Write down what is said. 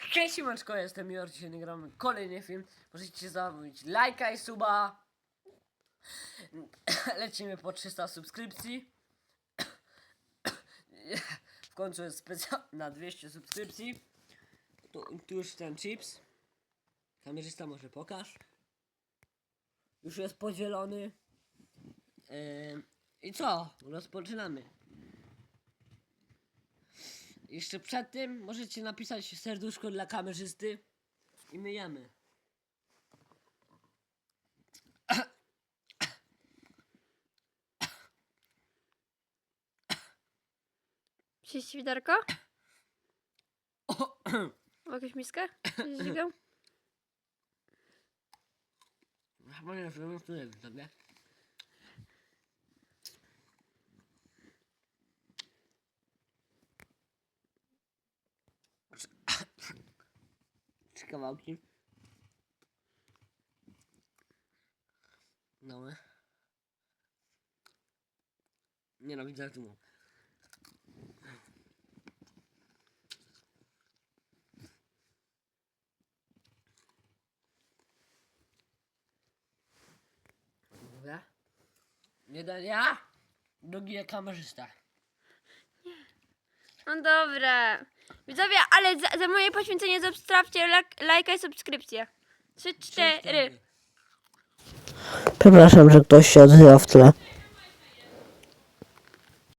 Hej, siemanczko, jestem Jor, dzisiaj nagramy kolejny film. Możecie zamówić lajka i suba. Lecimy po 300 subskrypcji. W końcu jest specjal na 200 subskrypcji. Tu, tu już ten chips. Kamerzysta może pokaż. Już jest podzielony. Ym, I co? Rozpoczynamy. Jeszcze przed tym możecie napisać serduszko dla kamerzysty i myjemy. Czyści widerko? Jakąś miskę? Zdzigał? Chyba nie wiem, tu jest sobie. Trzy kawałki. No. Nie no, widzę tu. Dobra. Jeden ja, drugi kamerzysta. No dobra. Widzowie, ale za, za moje poświęcenie zostawcie lak- lajka i subskrypcję. Trzy, cztery. Przepraszam, że ktoś się odzywa w tle.